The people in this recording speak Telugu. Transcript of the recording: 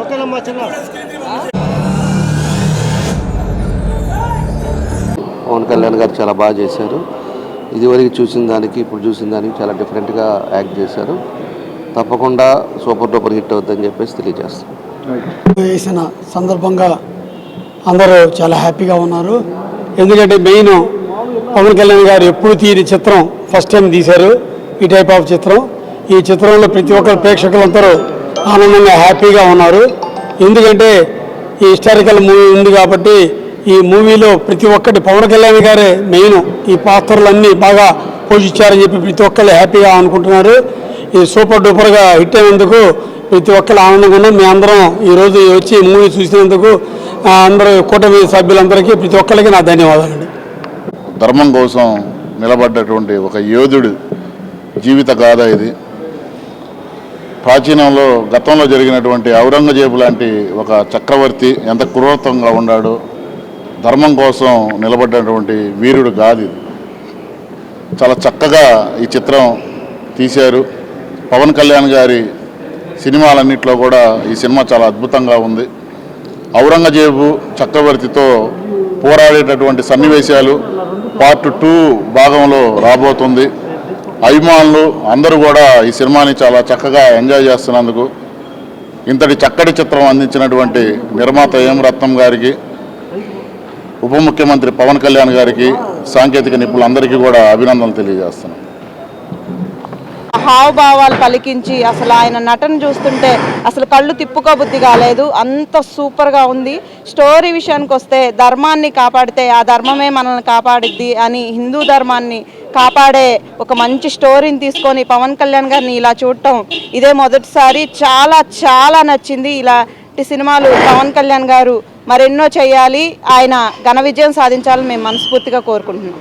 ఓకేనమ్మా చిన్న పవన్ కళ్యాణ్ గారు చాలా బాగా చేశారు. ఇదివరకు చూసిన దానికి ఇప్పుడు చూసిన దానికి చాలా డిఫరెంట్గా యాక్ట్ చేశారు. తప్పకుండా సూపర్ డూపర్ హిట్ అవుతుందని చెప్పేసి తెలియజేస్తాం. వేసిన సందర్భంగా అందరూ చాలా హ్యాపీగా ఉన్నారు. ఎందుకంటే మెయిన్ పవన్ కళ్యాణ్ గారు ఎప్పుడు తీరి చిత్రం ఫస్ట్ టైం తీశారు. ఈ టైప్ ఆఫ్ చిత్రం. ఈ చిత్రంలో ప్రతి ఒక్కరు ప్రేక్షకులందరూ ఆనందంగా హ్యాపీగా ఉన్నారు. ఎందుకంటే ఈ హిస్టారికల్ మూవీ ఉంది కాబట్టి ఈ మూవీలో ప్రతి ఒక్కటి పవన్ కళ్యాణ్ గారే మెయిన్. ఈ పాత్రలన్నీ బాగా పోషించారని చెప్పి ప్రతి ఒక్కరు హ్యాపీగా అనుకుంటున్నారు. ఈ సూపర్ డూపర్గా హిట్ అయినందుకు ప్రతి ఒక్కరు ఆనందంగా ఉన్నాం మీ అందరం ఈరోజు వచ్చి మూవీ చూసినందుకు అందరూ కూటమి సభ్యులందరికీ ప్రతి ఒక్కరికి నా ధన్యవాదాలండి. ధర్మం కోసం నిలబడ్డటువంటి ఒక యోధుడు జీవిత గాథ ఇది. ప్రాచీనంలో గతంలో జరిగినటువంటి ఔరంగజేబు లాంటి ఒక చక్రవర్తి ఎంత క్రూరత్వంగా ఉన్నాడో ధర్మం కోసం నిలబడ్డటువంటి వీరుడు కాదు ఇది చాలా చక్కగా ఈ చిత్రం తీశారు. పవన్ కళ్యాణ్ గారి సినిమాలన్నింటిలో కూడా ఈ సినిమా చాలా అద్భుతంగా ఉంది. ఔరంగజేబు చక్రవర్తితో పోరాడేటటువంటి సన్నివేశాలు పార్ట్ టూ భాగంలో రాబోతుంది. అభిమానులు అందరూ కూడా ఈ సినిమాని చాలా చక్కగా ఎంజాయ్ చేస్తున్నందుకు ఇంతటి చక్కటి చిత్రం అందించినటువంటి నిర్మాత ఎం రత్నం గారికి ఉప ముఖ్యమంత్రి పవన్ కళ్యాణ్ గారికి సాంకేతిక నిపుణులందరికీ కూడా అభినందనలు తెలియజేస్తున్నాం. హావభావాలు పలికించి అసలు ఆయన నటన చూస్తుంటే అసలు కళ్ళు తిప్పుకోబుద్ధి కాలేదు. అంత సూపర్గా ఉంది. స్టోరీ విషయానికి వస్తే ధర్మాన్ని కాపాడితే ఆ ధర్మమే మనల్ని కాపాడిద్ది అని హిందూ ధర్మాన్ని కాపాడే ఒక మంచి స్టోరీని తీసుకొని పవన్ కళ్యాణ్ గారిని ఇలా చూడటం ఇదే మొదటిసారి. చాలా చాలా నచ్చింది. ఇలాంటి సినిమాలు పవన్ కళ్యాణ్ గారు మరెన్నో చేయాలి. ఆయన ఘన విజయం సాధించాలని మేము మనస్ఫూర్తిగా కోరుకుంటున్నాం.